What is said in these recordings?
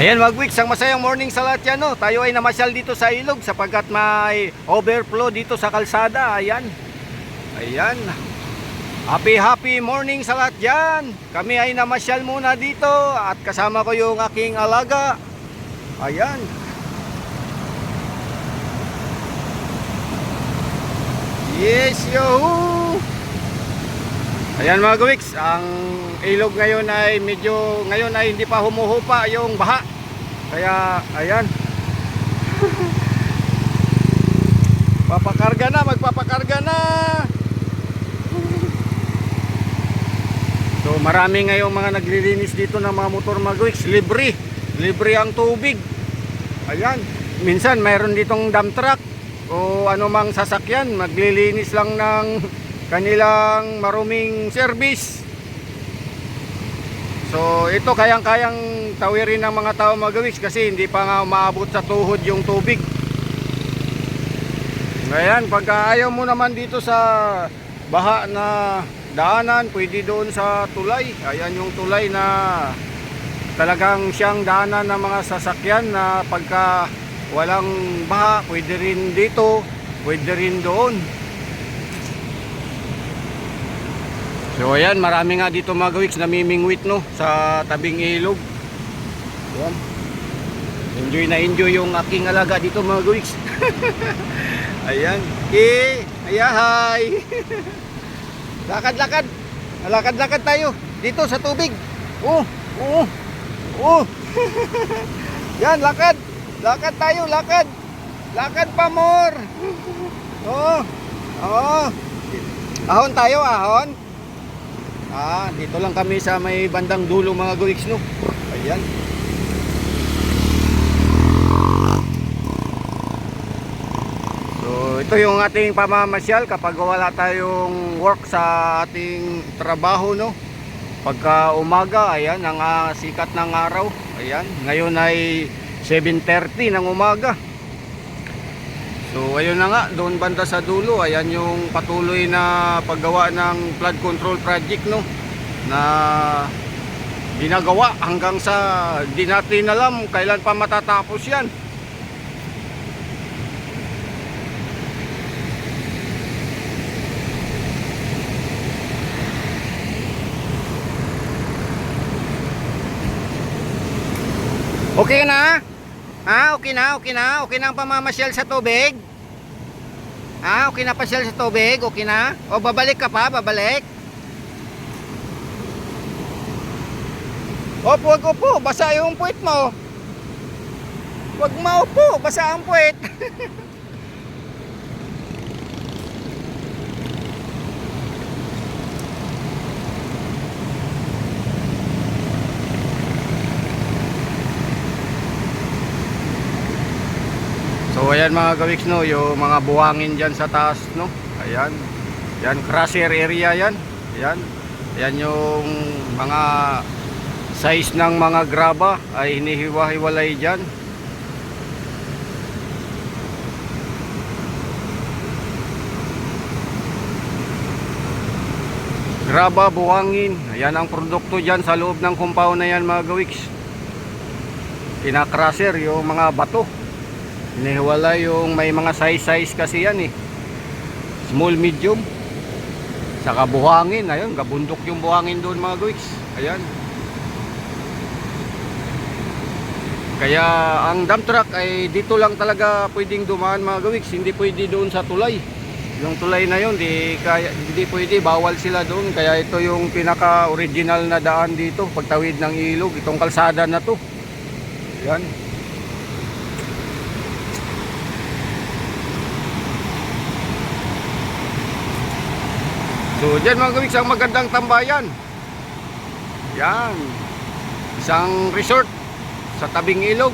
Ayan, Magwix, ang masayang morning sa lahat yan, no? Tayo ay namasyal dito sa ilog sapagkat may overflow dito sa kalsada. Ayan. Ayan. Happy, happy morning sa lahat yan. Kami ay namasyal muna dito at kasama ko yung aking alaga. Ayan. Yes, yo! Ayan mga Gwix, ang ilog ngayon ay medyo, ngayon ay hindi pa humuhupa yung baha. Kaya, ayan. Papakarga na, magpapakarga na. So marami ngayong mga naglilinis dito ng mga motor mga Gwix, libre. Libre ang tubig. Ayan. Minsan mayroon ditong dump truck o anumang sasakyan, maglilinis lang ng kanilang maruming service. So ito kayang-kayang tawirin ng mga tao magawis kasi hindi pa nga umaabot sa tuhod yung tubig. Ngayon, pagka ayaw mo naman dito sa baha na daanan, pwede doon sa tulay. Ayan yung tulay na talagang siyang daanan ng mga sasakyan na pagka walang baha, pwede rin dito, pwede rin doon. So ayan, marami nga dito mga gawiks namimingwit no sa tabing ilog. Ayan. Enjoy na enjoy yung aking alaga dito mga gawiks. ayan. Eh, ayahay. lakad-lakad. Lakad-lakad tayo dito sa tubig. Oh, oh. Oh. Yan, lakad. Lakad tayo, lakad. Lakad pa more. Oh. Oh. Ahon tayo, ahon. Ah, dito lang kami sa may bandang dulo mga guliks no. Ayan. So, ito yung ating pamamasyal kapag wala tayong work sa ating trabaho no. Pagka umaga, ayan, ang ah, sikat ng araw. Ayan, ngayon ay 7.30 ng umaga. So ayun na nga, doon banda sa dulo, ayan yung patuloy na paggawa ng flood control project no na ginagawa hanggang sa di natin alam kailan pa matatapos yan. Okay na? Ah, okay na, okay na. Okay na ang pamamasyal sa tubig. Ah, okay na pasyal sa tubig. Okay na. O babalik ka pa, babalik. Opo, wag upo. Basa yung puwit mo. Wag maupo. Basa ang puwit. So ayan mga gawiks no, yung mga buhangin dyan sa taas no. Ayan. Yan crusher area yan. Ayan. Ayan yung mga size ng mga graba ay hinihiwa-hiwalay dyan. Graba, buhangin. Ayan ang produkto dyan sa loob ng compound na yan mga gawiks. Kinakrusher yung mga bato. Hinihiwala yung may mga size-size kasi yan eh. Small, medium. Saka buhangin. Ayun, gabundok yung buhangin doon mga guys. Ayan. Kaya ang dump truck ay dito lang talaga pwedeng dumaan mga gawiks. Hindi pwede doon sa tulay. Yung tulay na yun, di, kaya, hindi pwede. Bawal sila doon. Kaya ito yung pinaka-original na daan dito. Pagtawid ng ilog. Itong kalsada na to. Yan. So, dyan mga gawin, isang magandang tambayan. Yan. Isang resort sa tabing ilog.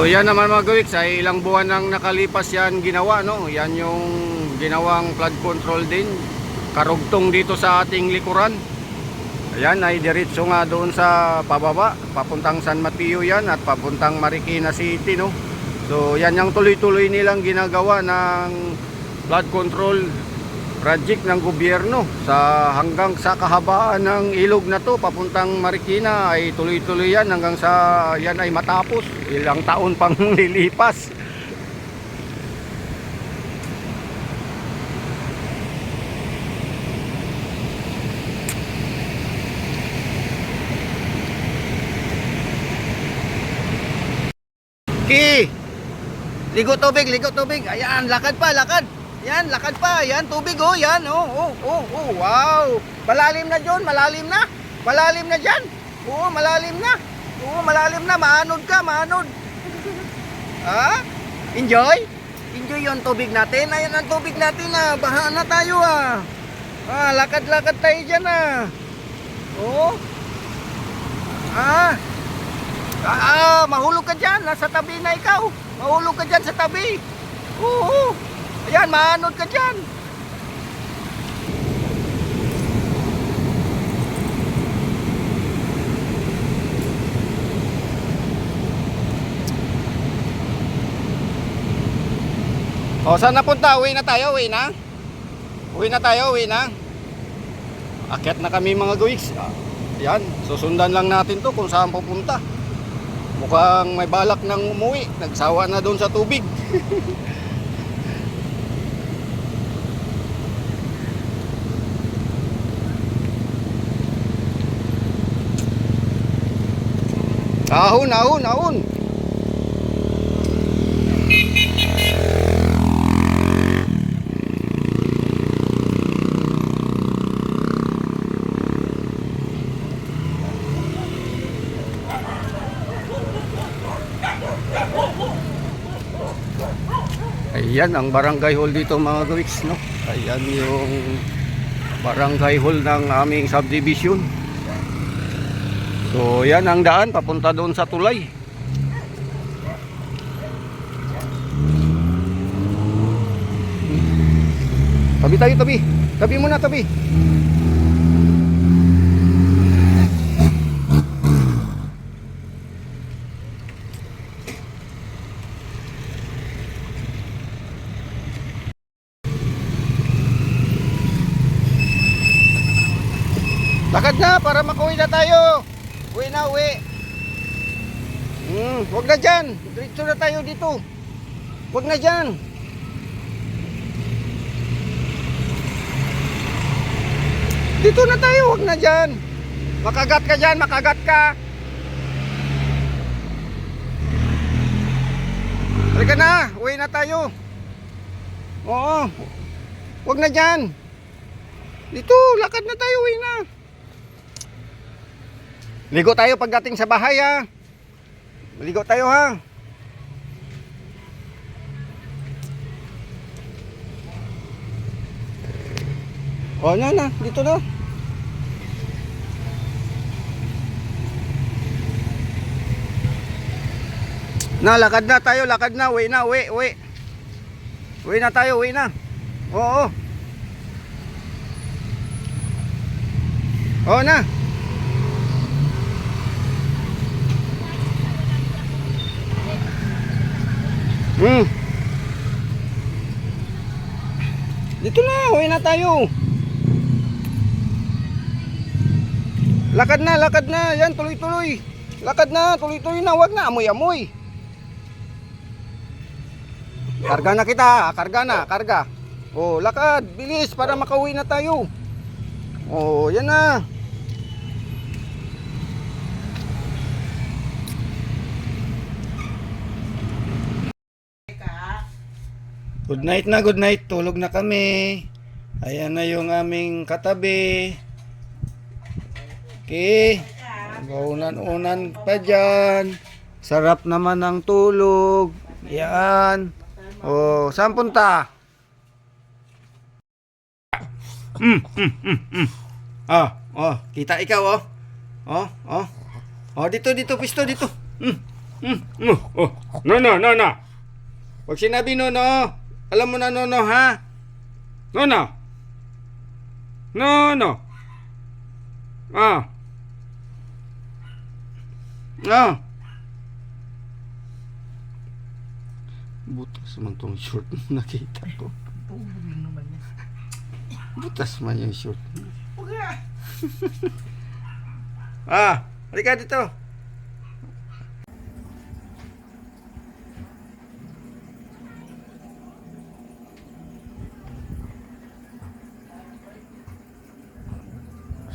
So yan naman mga gawiks ay ilang buwan nang nakalipas yan ginawa no. Yan yung ginawang flood control din karugtong dito sa ating likuran. Ayan, ay diretso nga doon sa pababa, papuntang San Mateo yan at papuntang Marikina City, no? So, yan yung tuloy-tuloy nilang ginagawa ng flood control project ng gobyerno sa hanggang sa kahabaan ng ilog na to papuntang Marikina ay tuloy-tuloy yan hanggang sa yan ay matapos ilang taon pang lilipas Ki! Ligo tubig, ligo tubig. Ayan, lakad pa, lakad. Yan, lakad pa. Yan, tubig oh, yan. Oh, oh, oh, oh. Wow. Malalim na John, malalim na. Malalim na diyan. Oo, malalim na. Oo, malalim na. Maanod ka, maanod. Ha? Enjoy? Enjoy yung tubig natin. Ayan ang tubig natin ah. Baha na tayo ah. Ah, lakad-lakad tayo diyan ah. Oo. Ah. Ah, mahulog ka dyan. Nasa tabi na ikaw. Mahulog ka dyan sa tabi. Oo. Ayan, maanod ka dyan. O, saan napunta? Uwi na tayo, uwi na. Uwi na tayo, uwi na. Akyat na kami mga guwiks. Yan, susundan lang natin to kung saan pupunta. Mukhang may balak nang umuwi. Nagsawa na doon sa tubig. ahon, ahon, ahon. Ayan ang barangay hall dito mga gawiks, no? Ayan yung barangay hall ng aming subdivision. So, yan ang daan papunta doon sa tulay. Tabi tayo, tabi. Tabi muna, tabi. Lakad na para makauwi na tayo. Uwi na, uwi. Hmm, wag na dyan. Diretso na tayo dito. Wag na dyan. Dito na tayo, wag na dyan. Makagat ka dyan, makagat ka. Halika na, uwi na tayo. Oo. Wag na dyan. Dito, lakad na tayo, uwi na. Ligo tayo pagdating sa bahay ha. Ligo tayo ha. O na na, dito na. Na, lakad na tayo, lakad na, uwi na, uwi, uwi. Uwi na tayo, uwi na. Oo. Oo na. Hmm. Dito na, uwi na tayo. Lakad na, lakad na. Yan, tuloy-tuloy. Lakad na, tuloy-tuloy na. Huwag na, amoy-amoy. Karga na kita, karga na, karga. Oh, lakad, bilis para makauwi na tayo. Oh, yan na. Good night na, good night. Tulog na kami. Ayan na yung aming katabi. Okay. Unan-unan pa dyan. Sarap naman ng tulog. Yan. Oh, saan punta? Mm, mm, mm, mm. Oh, oh, kita ikaw oh. Oh, oh. Oh, dito, dito, pisto, dito. Mm, mm, mm. Oh, no, no, no, no. Pag sinabi no, no, alam mo na no, no, ha? No, no. No, no. Ah. Ah. Butas man tong short na nakita ko. Butas man yung short. Okay. Ah, halika dito.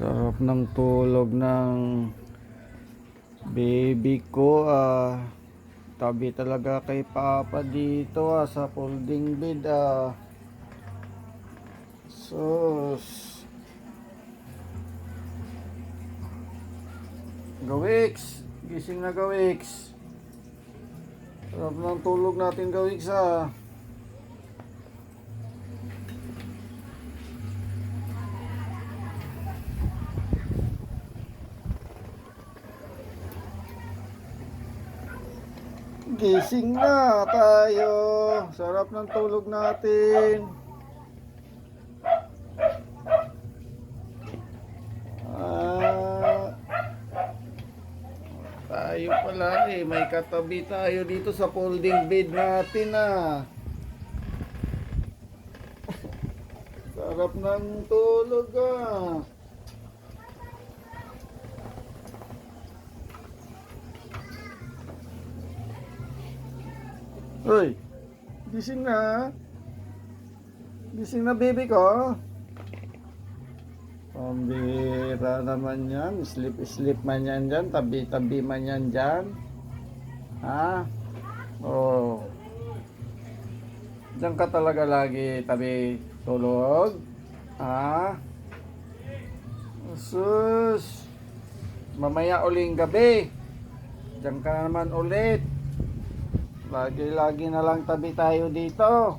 Sarap ng tulog ng baby ko ah. Tabi talaga kay Papa dito ah sa folding bed ah. Sus. Gawiks! Gising na Gawiks! Sarap ng tulog natin Gawiks ah. Gising na tayo. Sarap ng tulog natin. Ah, tayo pala eh, may katabi tayo dito sa folding bed natin ah. Sarap ng tulog ah. Hoy, gising na. Gising na baby ko. Pambira naman yan. Sleep-sleep man yan dyan. Tabi-tabi man yan dyan. Ha? Oh. Diyan ka talaga lagi tabi tulog. Ha? Sus. Mamaya uling gabi. Diyan ka na naman ulit. Lagi-lagi na lang tabi tayo dito.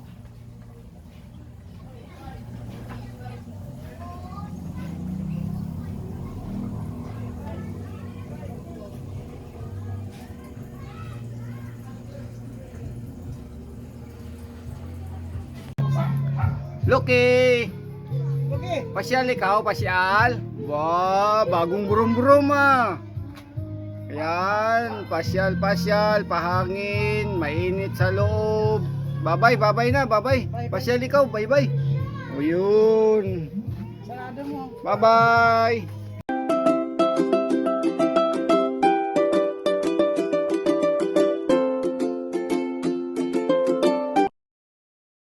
Loki! Okay. Pasyal ikaw, pasyal. Wow, bagong burum-burum ah. Ayan, pasyal, pasyal, pahangin, mainit sa loob. Babay, babay na, babay. Pasyal ikaw, bye bye. O yun. Sarado mo. Bye bye.